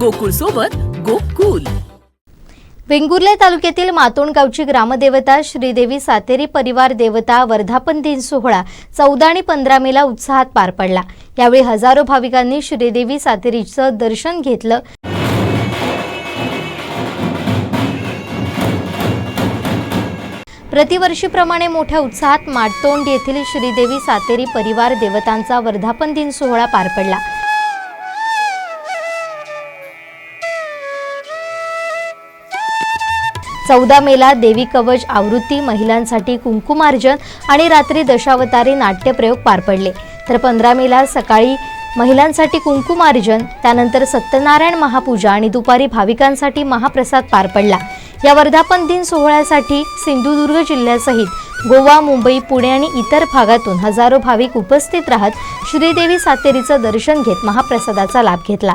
गोकुळ सोबत गोकुल. वेंगुर्ले तालुक्यातील मातोंड गावची ग्रामदेवता श्रीदेवी सातेरी परिवार देवता वर्धापन दिन सोहळा चौदा आणि पंधरा मेला उत्साहात पार पडला. यावेळी हजारो भाविकांनी श्रीदेवी सातेरीचं दर्शन घेतलं. प्रतिवर्षीप्रमाणे मोठ्या उत्साहात माटतोंड येथील श्रीदेवी सातेरी परिवार देवतांचा वर्धापन दिन सोहळा पार पडला. चौदा मेला देवी कवच आवृत्ती महिलांसाठी कुंकुमार्जन आणि रात्री दशावतारी नाट्यप्रयोग पार पडले. तर पंधरा मेला सकाळी महिलांसाठी कुंकुमार्जन त्यानंतर सत्यनारायण महापूजा आणि दुपारी भाविकांसाठी महाप्रसाद पार पडला. या वर्धापन दिन सोहळ्यासाठी सिंधुदुर्ग जिल्ह्यासहित गोवा मुंबई पुणे आणि इतर भागातून हजारो भाविक उपस्थित राहत श्रीदेवी सातेरीचं दर्शन घेत महाप्रसादाचा लाभ घेतला.